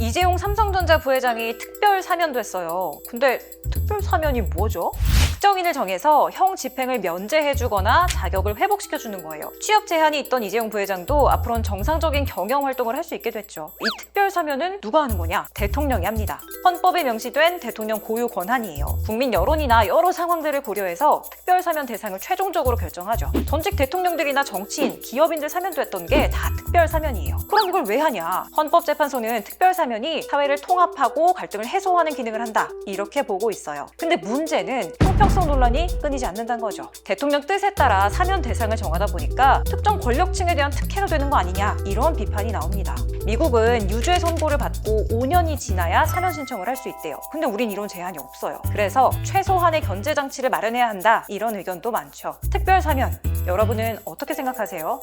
이재용 삼성전자 부회장이 특별 사면됐어요. 근데 특별 사면이 뭐죠? 특정인을 정해서 형 집행을 면제해주거나 자격을 회복시켜주는 거예요. 취업 제한이 있던 이재용 부회장도 앞으로는 정상적인 경영 활동을 할 수 있게 됐죠. 이 특별 사면은 누가 하는 거냐? 대통령이 합니다. 헌법에 명시된 대통령 고유 권한이에요. 국민 여론이나 여러 상황들을 고려해서 특별 사면 대상을 최종적으로 결정하죠. 전직 대통령들이나 정치인, 기업인들 사면됐던 게 다 특별 사면이에요. 그럼 이걸 왜 하냐? 헌법재판소는 특별 사면이 사회를 통합하고 갈등을 해소하는 기능을 한다. 이렇게 보고 있어요. 근데 문제는 형평 성 논란이 끊이지 않는다는 거죠. 대통령 뜻에 따라 사면 대상을 정하다 보니까 특정 권력층에 대한 특혜가 되는 거 아니냐 이런 비판이 나옵니다. 미국은 유죄 선고를 받고 5년이 지나야 사면 신청을 할 수 있대요. 근데 우린 이런 제한이 없어요. 그래서 최소한의 견제 장치를 마련해야 한다 이런 의견도 많죠. 특별 사면 여러분은 어떻게 생각하세요?